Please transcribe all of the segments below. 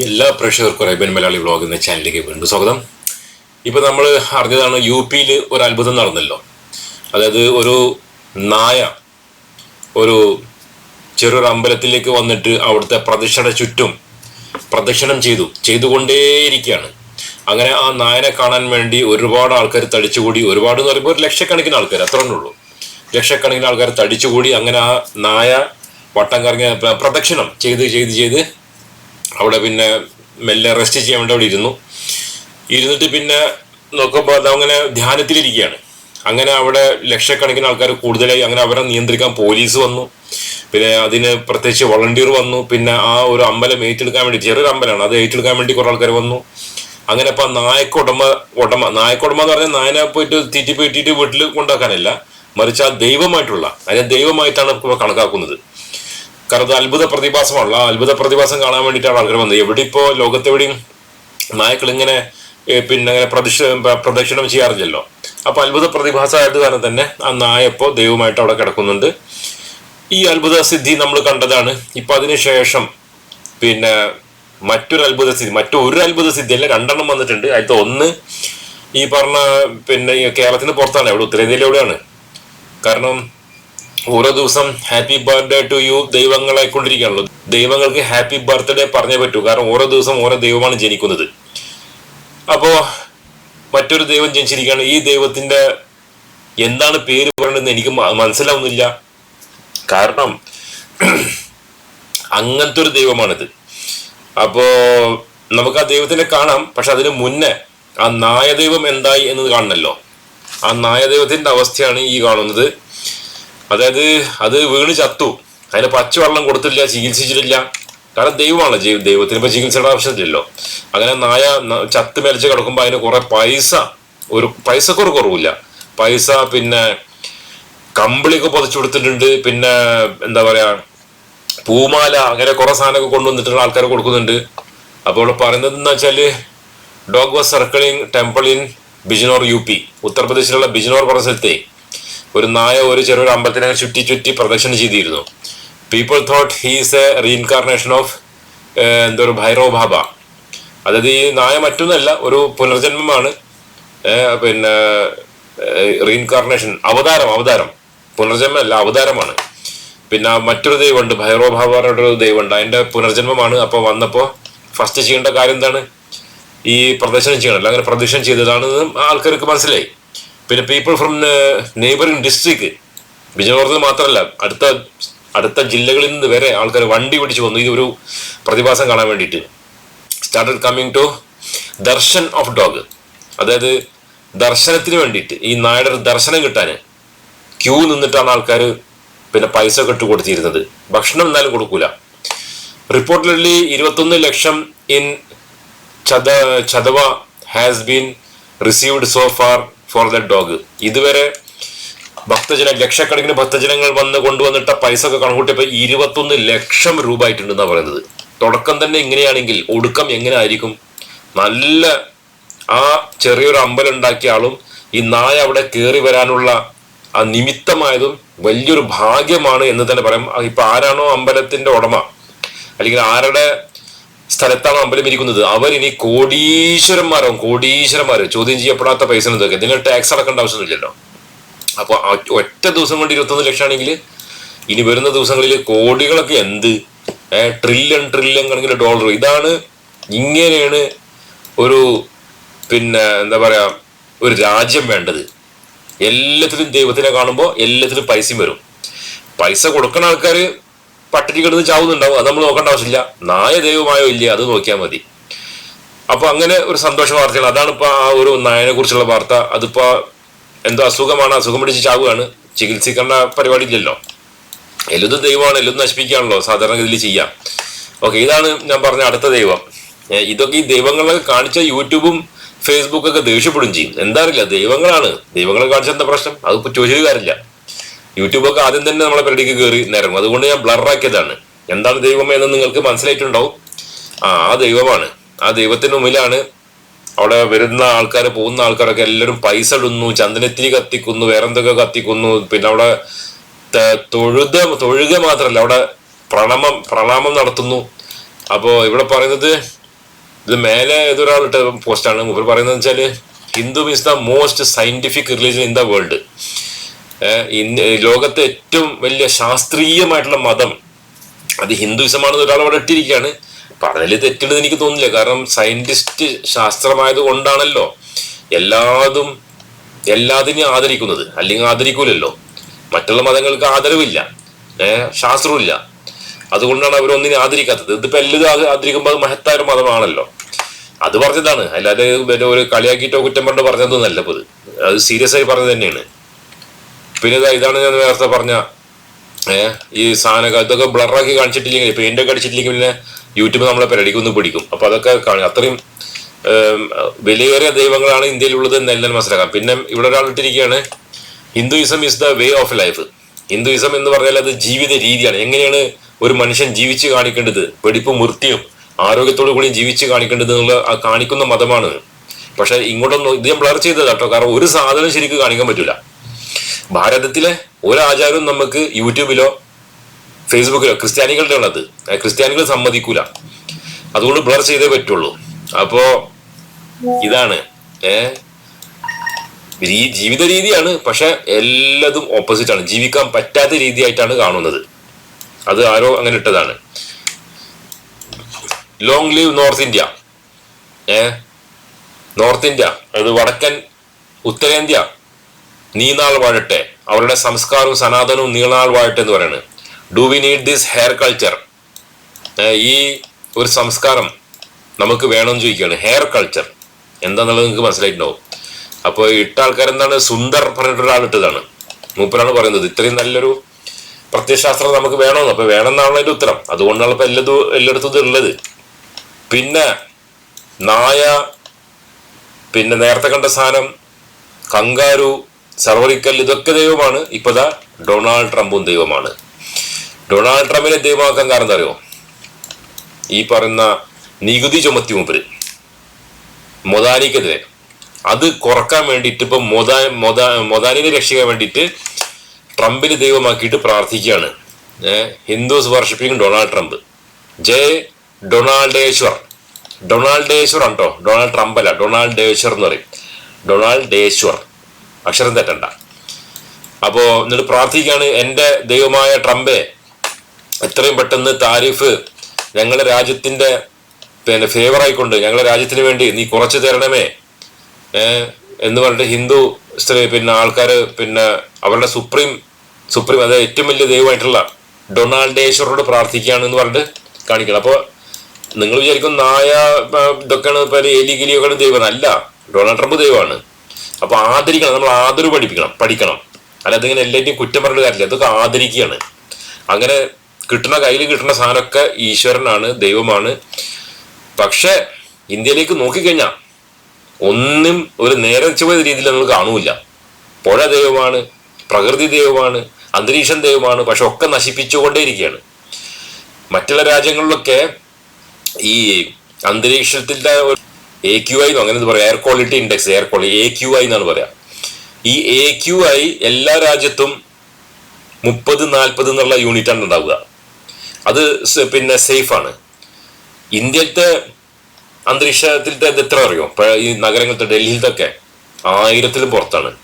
എല്ലാ പ്രേക്ഷകർക്കും റൈബൻ മലയാളി വ്ളോഗ് എന്ന ചാനലിലേക്ക് വീണ്ടും സ്വാഗതം. ഇപ്പം നമ്മൾ അറിഞ്ഞതാണ് യു പിയിൽ ഒരു അത്ഭുതം നടന്നല്ലോ. അതായത് ഒരു നായ ഒരു ചെറിയൊരു അമ്പലത്തിലേക്ക് വന്നിട്ട് അവിടുത്തെ പ്രദക്ഷിണ ചുറ്റും പ്രദക്ഷിണം ചെയ്തു ചെയ്തുകൊണ്ടേയിരിക്കുകയാണ്. അങ്ങനെ ആ നായനെ കാണാൻ വേണ്ടി ഒരുപാട് ആൾക്കാർ തടിച്ചുകൂടി ഒരുപാട് എന്ന് പറയുമ്പോൾ ഒരു ലക്ഷക്കണക്കിന് ആൾക്കാർ അത്രേ ഉള്ളൂ. ലക്ഷക്കണക്കിന് ആൾക്കാർ തടിച്ചുകൂടി അങ്ങനെ ആ നായ വട്ടം കറങ്ങിയ പ്ര- പ്രദക്ഷിണം ചെയ്ത് ചെയ്ത് ചെയ്ത് അവിടെ പിന്നെ മെല്ലെ റെസ്റ്റ് ചെയ്യാൻ വേണ്ടി അവിടെ ഇരുന്നു. ഇരുന്നിട്ട് പിന്നെ നോക്കുമ്പോൾ അത് അങ്ങനെ ധ്യാനത്തിലിരിക്കുകയാണ്. അങ്ങനെ അവിടെ ലക്ഷക്കണക്കിന് ആൾക്കാർ കൂടുതലായി അങ്ങനെ അവരെ നിയന്ത്രിക്കാൻ പോലീസ് വന്നു. പിന്നെ അതിന് പ്രത്യേകിച്ച് വളണ്ടിയർ വന്നു. പിന്നെ ആ ഒരു അമ്പലം ഏറ്റെടുക്കാൻ വേണ്ടി ചെറിയൊരു അമ്പലമാണ്. അത് ഏറ്റെടുക്കാൻ വേണ്ടി കുറെ ആൾക്കാർ വന്നു. അങ്ങനെ ഇപ്പൊ നായക്ക ഉടമ നായക്കുടമ എന്ന് പറഞ്ഞാൽ നായനെ പോയിട്ട് തീറ്റി പോയിട്ടിട്ട് വീട്ടിൽ കൊണ്ടാക്കാനല്ല മറിച്ച് ആ ദൈവമായിട്ടുള്ള അതിനെ ദൈവമായിട്ടാണ് ഇപ്പൊ കണക്കാക്കുന്നത്. കാരണം അത് അത്ഭുത പ്രതിഭാസമാണല്ലോ ആ അത്ഭുത പ്രതിഭാസം കാണാൻ വേണ്ടിയിട്ടാണ് ആൾക്കാർ വന്നത്. എവിടെ ഇപ്പോ ലോകത്തെവിടെയും നായക്കൾ ഇങ്ങനെ പിന്നെ അങ്ങനെ പ്രദക്ഷ പ്ര- പ്രദക്ഷിണം ചെയ്യാറില്ലല്ലോ. അപ്പൊ അത്ഭുത പ്രതിഭാസമായിട്ട് കാരണം തന്നെ ആ നായ ഇപ്പോ ദൈവമായിട്ട് അവിടെ കിടക്കുന്നുണ്ട്. ഈ അത്ഭുത സിദ്ധി നമ്മൾ കണ്ടതാണ്. ഇപ്പൊ അതിനുശേഷം പിന്നെ മറ്റൊരു അത്ഭുത സിദ്ധി മറ്റൊരു അത്ഭുത സിദ്ധി അല്ല രണ്ടെണ്ണം വന്നിട്ടുണ്ട്. അതിലത്തെ ഒന്ന് ഈ പറഞ്ഞ പിന്നെ കേരളത്തിന് പുറത്താണ് എവിടെ ഉത്തരേന്ത്യയിൽ എവിടെയാണ് കാരണം ഓരോ ദിവസം ഹാപ്പി ബർത്ത്ഡേ ടു യു ദൈവങ്ങളെ കൊണ്ടിരിക്കുകയാണല്ലോ. ദൈവങ്ങൾക്ക് ഹാപ്പി ബർത്ത്ഡേ പറഞ്ഞേ പറ്റൂ. കാരണം ഓരോ ദിവസം ഓരോ ദൈവമാണ് ജനിക്കുന്നത്. അപ്പോ മറ്റൊരു ദൈവം ജനിച്ചിരിക്കുകയാണ്. ഈ ദൈവത്തിന്റെ എന്താണ് പേര് പറയണമെന്ന് എനിക്ക് മനസ്സിലാവുന്നില്ല. കാരണം അങ്ങനത്തെ ഒരു ദൈവമാണിത്. അപ്പോ നമുക്ക് ആ ദൈവത്തിനെ കാണാം. പക്ഷെ അതിന് മുന്നേ ആ നായദൈവം എന്തായി എന്നത് കാണണല്ലോ. ആ നായദൈവത്തിന്റെ അവസ്ഥയാണ് ഈ കാണുന്നത്. അതായത് അത് വീണ് ചത്തു. അതിന് പച്ചവെള്ളം കൊടുത്തില്ല ചികിത്സിച്ചിട്ടില്ല. കാരണം ദൈവമാണ് ദൈവത്തിന് ഇപ്പൊ ചികിത്സയുടെ ആവശ്യമില്ലല്ലോ അങ്ങനെ നായ ചത്ത് മേലിച്ച് കിടക്കുമ്പോൾ അതിന് കുറെ പൈസ ഒരു പൈസക്കൊരു കുറവില്ല. പൈസ പിന്നെ കമ്പിളിയൊക്കെ പൊതച്ചു കൊടുത്തിട്ടുണ്ട്. പിന്നെ എന്താ പറയാ പൂമാല അങ്ങനെ കുറെ സാധനമൊക്കെ കൊണ്ടുവന്നിട്ടുള്ള ആൾക്കാർ കൊടുക്കുന്നുണ്ട്. അപ്പോൾ പറയുന്നത് എന്ന് വെച്ചാൽ dog was circling temple in Bijnor U P. ഉത്തർപ്രദേശിലുള്ള Bijnor പറഞ്ഞ സ്ഥലത്തെ ഒരു നായ ഒരു ചെറിയൊരു അമ്പലത്തിനെ ചുറ്റി ചുറ്റി പ്രദക്ഷിണം ചെയ്തിരുന്നു. People thought he's a reincarnation of എന്താ ഒരു ഭൈരവ് ബാബ. അതായത് ഈ നായ മറ്റൊന്നല്ല ഒരു പുനർജന്മമാണ്. പിന്നെ റീഇൻകാർണേഷൻ അവതാരം അവതാരം. പുനർജന്മമല്ല അവതാരമാണ്. പിന്നെ മറ്റൊരു ദൈവമുണ്ട് ഭൈരവ ബാബയുടെ ഒരു ദൈവമുണ്ട്. അതിന്റെ പുനർജന്മമാണ്. അപ്പൊ വന്നപ്പോ ഫസ്റ്റ് ചെയ്യേണ്ട കാര്യം എന്താണ്? ഈ പ്രദർശനം ചെയ്യണമല്ലോ അങ്ങനെ പ്രദർശനം ചെയ്തതാണെന്ന് ആൾക്കാർക്ക് മനസ്സിലായി. പിന്നെ പീപ്പിൾ ഫ്രം നെയ്ബറിംഗ് ഡിസ്ട്രിക്ട് ബിജനോർന്ന് മാത്രമല്ല അടുത്ത അടുത്ത ജില്ലകളിൽ നിന്ന് വരെ ആൾക്കാർ വണ്ടി പിടിച്ച് വന്നു. ഈ ഒരു പ്രതിഭാസം കാണാൻ വേണ്ടിയിട്ട്. Started coming to darshan of dog അതായത് ദർശനത്തിന് വേണ്ടിയിട്ട് ഈ നായുടെ ദർശനം കിട്ടാൻ ക്യൂ നിന്നിട്ടാണ് ആൾക്കാർ പിന്നെ പൈസ ഒക്കെ ഇട്ട് കൊടുത്തിരുന്നത്. ഭക്ഷണം എന്നാലും കൊടുക്കൂല. റിപ്പോർട്ടിലി ഇരുപത്തൊന്ന് ലക്ഷം ഇൻ ചത ചതവ has been received so far for the dog ഇതുവരെ ഭക്തജന ലക്ഷക്കണക്കിന് ഭക്തജനങ്ങൾ വന്ന് കൊണ്ടുവന്നിട്ട പൈസ ഒക്കെ കണക്കൂട്ടിയപ്പോ ഇരുപത്തൊന്ന് ലക്ഷം രൂപ ആയിട്ടുണ്ടെന്നാണ് പറയുന്നത്. തുടക്കം തന്നെ ഇങ്ങനെയാണെങ്കിൽ ഒടുക്കം എങ്ങനെ ആയിരിക്കും? നല്ല ആ ചെറിയൊരു അമ്പലം ഉണ്ടാക്കിയ ആളും ഈ നായ അവിടെ കയറി വരാനുള്ള ആ നിമിത്തമായതും വലിയൊരു ഭാഗ്യമാണ് എന്ന് തന്നെ പറയാം. ഇപ്പൊ ആരാണോ അമ്പലത്തിന്റെ ഉടമ അല്ലെങ്കിൽ ആരുടെ സ്ഥലത്താണോ അമ്പലം ഇരിക്കുന്നത്. അവരിനി കോടീശ്വരന്മാരാവും കോടീശ്വരന്മാരോ. ചോദ്യം ചെയ്യപ്പെടാത്ത പൈസ എന്തൊക്കെ നിങ്ങൾ ടാക്സ് അടക്കേണ്ട ആവശ്യമൊന്നുമില്ലല്ലോ. അപ്പൊ ഒറ്റ ദിവസം കൊണ്ട് ഇരുപത്തൊന്ന് ലക്ഷം ആണെങ്കിൽ ഇനി വരുന്ന ദിവസങ്ങളിൽ കോടികളൊക്കെ എന്ത്? ട്രില്യൺ ട്രില്യൺ കണക്കിന് ഡോളർ ഇതാണ് ഇങ്ങനെയാണ് ഒരു പിന്നെ എന്താ പറയാ ഒരു രാജ്യം വേണ്ടത്. എല്ലാത്തിലും ദൈവത്തിനെ കാണുമ്പോൾ എല്ലാത്തിലും പൈസയും വരും. പൈസ കൊടുക്കുന്ന ആൾക്കാർ പട്ടിണി കിടന്ന് ചാവുന്നുണ്ടാവും. അത് നമ്മൾ നോക്കേണ്ട ആവശ്യമില്ല. നായ ദൈവമായോ ഇല്ല അത് നോക്കിയാൽ മതി. അപ്പൊ അങ്ങനെ ഒരു സന്തോഷ വാർത്തകൾ. അതാണ് ഇപ്പൊ ആ ഒരു നായനെ കുറിച്ചുള്ള വാർത്ത. അതിപ്പോ എന്തോ അസുഖമാണ്. അസുഖം പിടിച്ച് ചാവുകയാണ്. ചികിത്സിക്കേണ്ട പരിപാടി ഇല്ലല്ലോ. എല്ലതും ദൈവമാണ്. എല്ലതും നശിപ്പിക്കുകയാണല്ലോ. സാധാരണ ഗതിയിൽ ചെയ്യാം. ഓക്കെ ഇതാണ് ഞാൻ പറഞ്ഞ അടുത്ത ദൈവം. ഇതൊക്കെ ഈ ദൈവങ്ങളൊക്കെ കാണിച്ച യൂട്യൂബും ഫേസ്ബുക്കൊക്കെ ദേഷ്യപ്പെടും ചെയ്യും. എന്താ അറിയില്ല. ദൈവങ്ങളാണ്. ദൈവങ്ങളെ കാണിച്ച എന്താ പ്രശ്നം? അത് ചോദിച്ചിട്ട് കാര്യമില്ല. യൂട്യൂബൊക്കെ ആദ്യം തന്നെ നമ്മളെ പരിധിക്ക് കയറി നേരം അതുകൊണ്ട് ഞാൻ ബ്ലറാക്കിയതാണ് എന്താണ് ദൈവം എന്ന് നിങ്ങൾക്ക് മനസ്സിലായിട്ടുണ്ടാവും? ആ ആ ദൈവമാണ്. ആ ദൈവത്തിന് മുമ്പിലാണ് അവിടെ വരുന്ന ആൾക്കാർ പോകുന്ന ആൾക്കാരൊക്കെ എല്ലാവരും പൈസ ഇടുന്നു ചന്ദനത്തിരി കത്തിക്കുന്നു വേറെന്തൊക്കെ കത്തിക്കുന്നു. പിന്നെ അവിടെ തൊഴുത തൊഴുക മാത്രമല്ല അവിടെ പ്രണമം പ്രണാമം നടത്തുന്നു. അപ്പോൾ ഇവിടെ പറയുന്നത് ഇത് മേലെ ഏതൊരാളിട്ട പോസ്റ്റാണ് മുമ്പ് പറയുന്നത് വെച്ചാൽ Hindu is the most scientific religion in the world ലോകത്തെ ഏറ്റവും വലിയ ശാസ്ത്രീയമായിട്ടുള്ള മതം അത് ഹിന്ദുയിസമാണെന്ന് ഒരാൾ അവിടെ ഇട്ടിരിക്കുകയാണ്. പറഞ്ഞതിൽ തെറ്റുണ്ടെന്ന് എനിക്ക് തോന്നുന്നില്ല. കാരണം സയന്റിസ്റ്റ് ശാസ്ത്രമായത് കൊണ്ടാണല്ലോ എല്ലാതും എല്ലാത്തിനെയും ആദരിക്കുന്നത്. അല്ലെങ്കിൽ ആദരിക്കൂലല്ലോ. മറ്റുള്ള മതങ്ങൾക്ക് ആദരവില്ല. ഏഹ് ശാസ്ത്രമില്ല അതുകൊണ്ടാണ് അവരൊന്നിനെ ആദരിക്കാത്തത്. ഇതിപ്പോ എല്ലാം ആദ- ആദരിക്കുമ്പോൾ അത് മഹത്തായ ഒരു മതമാണല്ലോ. അത് പറഞ്ഞതാണ്. അല്ലാതെ ഒരു കളിയാക്കിയിട്ടോ കുറ്റം പറഞ്ഞോ പറഞ്ഞതൊന്നും അല്ല അത് സീരിയസ് ആയി പറഞ്ഞത് തന്നെയാണ്. പിന്നെ ഇതാ ഇതാണ് ഞാൻ നേരത്തെ പറഞ്ഞ ഏഹ് ഈ സാധനമൊക്കെ ഇതൊക്കെ ബ്ലറാക്കി കാണിച്ചിട്ടില്ലെങ്കിൽ പെയിന്റ് ഒക്കെ അടിച്ചിട്ടില്ലെങ്കിൽ പിന്നെ യൂട്യൂബ് നമ്മളെ പെരടിക്കൊന്ന് പിടിക്കും. അപ്പൊ അതൊക്കെ കാണും. അത്രയും വിലയേറിയ ദൈവങ്ങളാണ് ഇന്ത്യയിലുള്ളത് എന്ന് മനസ്സിലാക്കാം. പിന്നെ ഇവിടെ ഒരാൾ ഇട്ടിരിക്കുകയാണ് Hinduism is the way of life Hinduism എന്ന് പറഞ്ഞാൽ അത് ജീവിത രീതിയാണ്. എങ്ങനെയാണ് ഒരു മനുഷ്യൻ ജീവിച്ച് കാണിക്കേണ്ടത്? വെടിപ്പും വൃത്തിയും ആരോഗ്യത്തോടു കൂടി ജീവിച്ച് കാണിക്കേണ്ടത് എന്നുള്ള കാണിക്കുന്ന മതമാണ്. പക്ഷെ ഇങ്ങോട്ടൊന്നും ഇത് ഞാൻ ബ്ലർ ചെയ്തതാട്ടോ. കാരണം ഒരു സാധനം ശരിക്കും കാണിക്കാൻ പറ്റൂല. ഭാരതത്തിലെ ഒരു ആചാരവും നമുക്ക് യൂട്യൂബിലോ ഫേസ്ബുക്കിലോ ക്രിസ്ത്യാനികളുടെ ഉള്ളത്. ക്രിസ്ത്യാനികൾ സമ്മതിക്കൂല. അതുകൊണ്ട് ബ്ലർ ചെയ്തേ പറ്റുള്ളൂ. അപ്പോ ഇതാണ്. ഏ രീ- ജീവിത രീതിയാണ് പക്ഷെ എല്ലാതും ഓപ്പോസിറ്റ് ആണ്. ജീവിക്കാൻ പറ്റാത്ത രീതിയായിട്ടാണ് കാണുന്നത്. അത് ആരോ അങ്ങനെ ഇട്ടതാണ്. ലോങ് ലീവ് നോർത്ത് ഇന്ത്യ ഏ നോർത്ത് ഇന്ത്യ അത് വടക്കൻ ഉത്തരേന്ത്യ നീനാൾ വാഴട്ടെ. അവരുടെ സംസ്കാരവും സനാതനവും നീളാൾ വാഴട്ടെ എന്ന് പറയുന്നത് do we need this hair culture ഈ ഒരു സംസ്കാരം നമുക്ക് വേണമെന്ന് ചോദിക്കുകയാണ്. ഹെയർ കൾച്ചർ എന്താന്നുള്ളത് നിങ്ങൾക്ക് മനസ്സിലായിട്ടുണ്ടാവും. അപ്പോൾ ഇട്ട ആൾക്കാർ എന്താണ് സുന്ദർ പറഞ്ഞിട്ട് ഒരാൾ ഇട്ടതാണ്. മൂപ്പരാണ് പറയുന്നത്. ഇത്രയും നല്ലൊരു പ്രത്യയശാസ്ത്രം നമുക്ക് വേണമെന്ന്. അപ്പൊ വേണമെന്നാണ് അതിന്റെ ഉത്തരം. അതുകൊണ്ടാണ് ഇപ്പൊ എല്ലാതും എല്ലായിടത്തും ഇത് ഉള്ളത്. പിന്നെ നായ പിന്നെ നേരത്തെ കണ്ട സാധനം കങ്കാരു സർവറിക്കൽ ഇതൊക്കെ ദൈവമാണ്. ഇപ്പതാ ഡൊണാൾഡ് ട്രംപും ദൈവമാണ്. ഡൊണാൾഡ് ട്രംപിനെ ദൈവമാക്കാൻ കാരണം എന്താ അറിയോ ഈ പറയുന്ന നികുതി ചുമത്തി മുമ്പിൽ മൊതാനിക്കെതിരെ അത് കുറയ്ക്കാൻ വേണ്ടിയിട്ട് ഇപ്പൊ മൊതാ മൊതാ മൊതാനിനെ രക്ഷിക്കാൻ വേണ്ടിയിട്ട് ട്രംപിന് ദൈവമാക്കിയിട്ട് പ്രാർത്ഥിക്കുകയാണ്. Hindus worshipping Donald Trump. ജയ് ഡൊണാൾഡേശ്വർ. ഡൊണാൾഡേശ്വർ ആണ് കേട്ടോ ഡൊണാൾഡ് ട്രംപ് അല്ല ഡൊണാൾഡേശ്വർ എന്ന് പറയും. ഡൊണാൾഡേശ്വർ. അക്ഷരം തെറ്റണ്ട. അപ്പോ എന്നിട്ട് പ്രാർത്ഥിക്കുകയാണ് എന്റെ ദൈവമായ ട്രംപെ എത്രയും പെട്ടെന്ന് താരിഫ് ഞങ്ങളുടെ രാജ്യത്തിന്റെ പിന്നെ ഫേവർ ആയിക്കൊണ്ട് ഞങ്ങളുടെ രാജ്യത്തിന് വേണ്ടി നീ കുറച്ച് തരണമേ എന്ന് പറഞ്ഞിട്ട് ഹിന്ദു സ്ത്രീ പിന്നെ ആൾക്കാർ പിന്നെ അവരുടെ സുപ്രീം സുപ്രീം അതായത് ഏറ്റവും വലിയ ദൈവമായിട്ടുള്ള ഡൊണാൾഡേശ്വറോട് പ്രാർത്ഥിക്കുകയാണ് എന്ന് പറഞ്ഞിട്ട് കാണിക്കണം. അപ്പോൾ നിങ്ങൾ വിചാരിക്കും നായ ഇതൊക്കെയാണ് എലി ഗിലിയൊക്കെയാണ് ദൈവം. അല്ല ഡൊണാൾഡ് ട്രംപ് ദൈവമാണ്. അപ്പൊ ആദരിക്കണം നമ്മൾ ആദരവ് പഠിപ്പിക്കണം പഠിക്കണം. അല്ലാതെ ഇങ്ങനെ എല്ലാറ്റിനും കുറ്റം പറഞ്ഞ കാര്യമില്ല. അതൊക്കെ ആദരിക്കുകയാണ്. അങ്ങനെ കിട്ടുന്ന കയ്യിൽ കിട്ടുന്ന സാധനമൊക്കെ ഈശ്വരനാണ് ദൈവമാണ്. പക്ഷെ ഇന്ത്യയിലേക്ക് നോക്കിക്കഴിഞ്ഞാൽ ഒന്നും ഒരു നേരം ചുവ രീതിയിൽ നമ്മൾ കാണൂല പുഴ ദൈവമാണ് പ്രകൃതി ദൈവമാണ് അന്തരീക്ഷം ദൈവമാണ് പക്ഷെ ഒക്കെ നശിപ്പിച്ചുകൊണ്ടേയിരിക്കുകയാണ്. മറ്റുള്ള രാജ്യങ്ങളിലൊക്കെ ഈ അന്തരീക്ഷത്തിന്റെ എ ക്യു ഐ അങ്ങനെ പറയാം? Air quality index air quality A Q I എന്നാണ് പറയാം. ഈ എ ക്യു ഐ എല്ലാ രാജ്യത്തും മുപ്പത് നാൽപ്പത് എന്നുള്ള യൂണിറ്റാണ് ഉണ്ടാവുക. അത് പിന്നെ സേഫ് ആണ്. അന്തരീക്ഷത്തിലത്തെ ഇത് എത്ര അറിയോ? ഈ നഗരങ്ങളിലത്തെ ഡൽഹിയിലത്തൊക്കെ ആയിരത്തിലും പുറത്താണ്.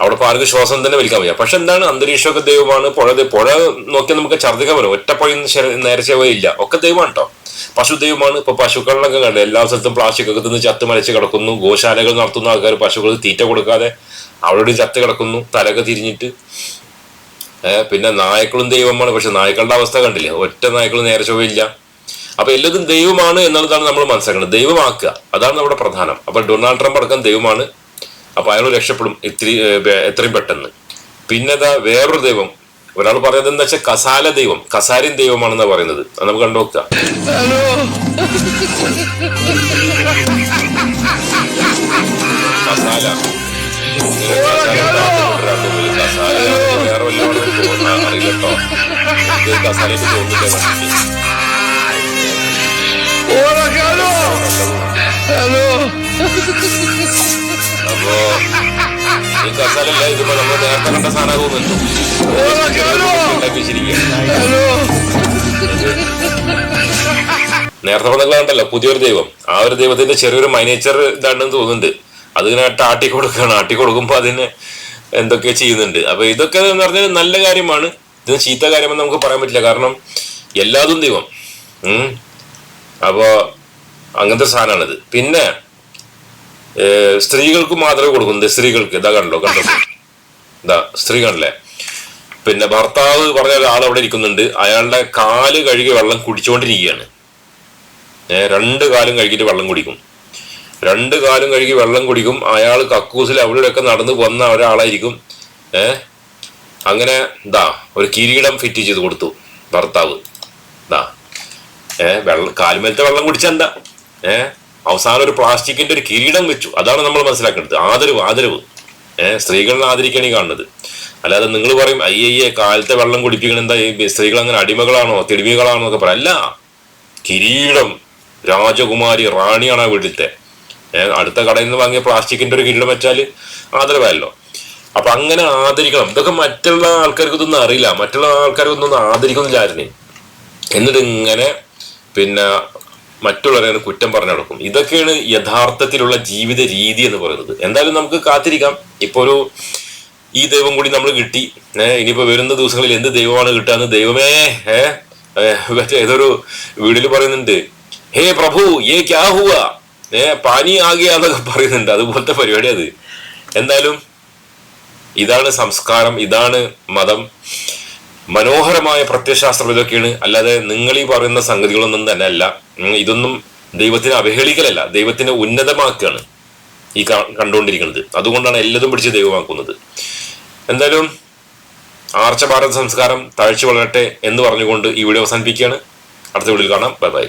അവിടെ ഇപ്പൊ ആർക്കും ശ്വാസം തന്നെ വലിക്കാൻ വയ്യ. പക്ഷെ എന്താണ് അന്തരീക്ഷമൊക്കെ ദൈവമാണ് പുഴ പുഴ നോക്കിയാൽ നമുക്ക് ഛർദ്ദിക്കാൻ പറ്റും. ഒറ്റ പുഴയൊന്നും ശര- നേരെ ചെവയില്ല ഒക്കെ ദൈവമാണ് കേട്ടോ പശു ദൈവമാണ് ഇപ്പൊ പശുക്കളിലൊക്കെ കണ്ടു. എല്ലാ സ്ഥലത്തും പ്ലാസ്റ്റിക് ഒക്കെ തിന്ന് ചത്ത് മലച്ച് കിടക്കുന്നു. ഗോശാലകൾ നടത്തുന്ന ആൾക്കാർ പശുക്കൾ തീറ്റ കൊടുക്കാതെ അവരോട് ചത്ത് കിടക്കുന്നു. തലക തിരിഞ്ഞിട്ട്. പിന്നെ നായ്ക്കളും ദൈവമാണ്. പക്ഷെ നായ്ക്കളുടെ അവസ്ഥ കണ്ടില്ല? ഒറ്റ നായ്ക്കളും നേരെ ചൊവ്വയില്ല. അപ്പൊ എല്ലാതും ദൈവമാണ് എന്നുള്ളതാണ് നമ്മൾ മനസ്സിലാക്കുന്നത് ദൈവമാക്കുക. അതാണ് നമ്മുടെ പ്രധാനം. അപ്പൊ ഡൊണാൾഡ് ട്രംപ് അടക്കം ദൈവമാണ്. അപ്പൊ അയാൾ രക്ഷപ്പെടും. ഇത്തിരി എത്രയും പെട്ടെന്ന്. പിന്നെ വേറൊരു ദൈവം. ഒരാൾ പറയുന്നത് എന്താ വെച്ചാൽ കസാല ദൈവം കസാരിൻ ദൈവമാണെന്നാ പറയുന്നത്. നമുക്ക് കണ്ടു നോക്കാം. കസാല. വേറെ വല്ലതും അറിയില്ല കേട്ടോ തോന്നില്ല Hello. അപ്പോ ഈ കസാലല്ല ഇതിപ്പോ നമ്മൾ നേരത്തെ കണ്ട സാധനം തോന്നുന്നു Hola, Carlos. ഉണ്ടാക്കി വെച്ചിരിക്കുകയാണ് Hello. നേരത്തെ പറഞ്ഞ കണ്ടല്ലോ പുതിയൊരു ദൈവം. ആ ഒരു ദൈവത്തിന്റെ ചെറിയൊരു മൈനേച്ചർ ഇതാണെന്ന് തോന്നുന്നുണ്ട്. അതിങ്ങനെ ആട്ടി കൊടുക്കുകയാണ് ആട്ടി കൊടുക്കുമ്പോൾ അതിന് എന്തൊക്കെ ചെയ്യുന്നുണ്ട്. അപ്പൊ ഇതൊക്കെ എന്ന് പറഞ്ഞാൽ നല്ല കാര്യമാണ്. ഇത് ചീത്ത കാര്യമെന്ന് നമുക്ക് പറയാൻ പറ്റില്ല. കാരണം എല്ലാതും ദൈവം. ഉം. അപ്പോ അങ്ങനത്തെ സാധനമാണിത്. പിന്നെ സ്ത്രീകൾക്ക് മാത്രമേ കൊടുക്കുന്നത് സ്ത്രീകൾക്ക്. ഇതാ കണ്ടോ കണ്ടോ? ഇതാ സ്ത്രീ പിന്നെ ഭർത്താവ് പറഞ്ഞ ഒരാൾ അവിടെ ഇരിക്കുന്നുണ്ട്. അയാളുടെ കാൽ കഴുകി വെള്ളം കുടിച്ചുകൊണ്ടിരിക്കുകയാണ് രണ്ട് കാലും കഴുകിയിട്ട് വെള്ളം കുടിക്കും. രണ്ട് കാലും കഴുകി വെള്ളം കുടിക്കും. അയാൾ കക്കൂസിൽ അവിടെയൊക്കെ നടന്നു വന്ന ഒരാളായിരിക്കും. ഏ അങ്ങനെ ഇതാ ഒരു കിരീടം ഫിറ്റ് ചെയ്ത് കൊടുത്തു ഭർത്താവ്. ഇതാ ഏ വെള്ളം കാലുമേലത്തെ വെള്ളം കുടിച്ചെന്താ? ഏ അവസാനം ഒരു പ്ലാസ്റ്റിക്കിന്റെ ഒരു കിരീടം വെച്ചു. അതാണ് നമ്മൾ മനസ്സിലാക്കേണ്ടത്. ആദരവ് ആദരവ്. ഏഹ് സ്ത്രീകളെ ആദരിക്കണേ കാണുന്നത്. അല്ലാതെ നിങ്ങൾ പറയും അയ്യയ്യേ കാലത്തെ വെള്ളം കുടിപ്പിക്കണം എന്താ ഈ സ്ത്രീകൾ അങ്ങനെ അടിമകളാണോ തിടിമികളാണോ ഒക്കെ പറയാം. അല്ല. കിരീടം. രാജകുമാരി റാണിയാണ് ആ വീട്ടിലത്തെ. അടുത്ത കടയിൽ നിന്ന് വാങ്ങിയ പ്ലാസ്റ്റിക്കിന്റെ ഒരു കിരീടം വെച്ചാൽ ആദരവല്ലോ അപ്പൊ അങ്ങനെ ആദരിക്കണം. ഇതൊക്കെ മറ്റുള്ള ആൾക്കാർക്ക് ഇതൊന്നും അറിയില്ല. മറ്റുള്ള ആൾക്കാർക്ക് ഒന്നും ആദരിക്കുന്നില്ല ആരിനെ. എന്നിട്ട് ഇങ്ങനെ പിന്നെ മറ്റുള്ളവരെ കുറ്റം പറഞ്ഞു നടക്കും ഇതൊക്കെയാണ് യഥാർത്ഥത്തിലുള്ള ജീവിത രീതി എന്ന് പറയുന്നത്. എന്തായാലും നമുക്ക് കാത്തിരിക്കാം. ഇപ്പൊ ഒരു ഈ ദൈവം കൂടി നമ്മൾ കിട്ടി. ഏഹ് ഇനിയിപ്പോ വരുന്ന ദിവസങ്ങളിൽ എന്ത് ദൈവമാണ് കിട്ടാന്ന് ദൈവമേ ഏഹ് ഏതൊരു വീടിൽ പറയുന്നുണ്ട്. ഹേ പ്രഭു ഏ ക്യാ ഹുവ? ഏ പാനി ആകിയാന്നൊക്കെ പറയുന്നുണ്ട്. അതുപോലത്തെ പരിപാടി അത്. എന്തായാലും ഇതാണ് സംസ്കാരം ഇതാണ് മതം. മനോഹരമായ പ്രത്യശാസ്ത്രം ഇതൊക്കെയാണ്. അല്ലാതെ നിങ്ങൾ ഈ പറയുന്ന സംഗതികളൊന്നും തന്നെ അല്ല ഇതൊന്നും ദൈവത്തിനെ അവഹേളിക്കലല്ല. ദൈവത്തിനെ ഉന്നതമാക്കുകയാണ് ഈ കണ്ടുകൊണ്ടിരിക്കുന്നത്. അതുകൊണ്ടാണ് എല്ലാതും പിടിച്ച് ദൈവമാക്കുന്നത്. എന്തായാലും ആർച്ച ഭാരത സംസ്കാരം താഴ്ച വളരട്ടെ എന്ന് പറഞ്ഞുകൊണ്ട് ഈ വീഡിയോ അവസാനിപ്പിക്കുകയാണ്. അടുത്ത വീഡിയോയിൽ കാണാം. Bye bye.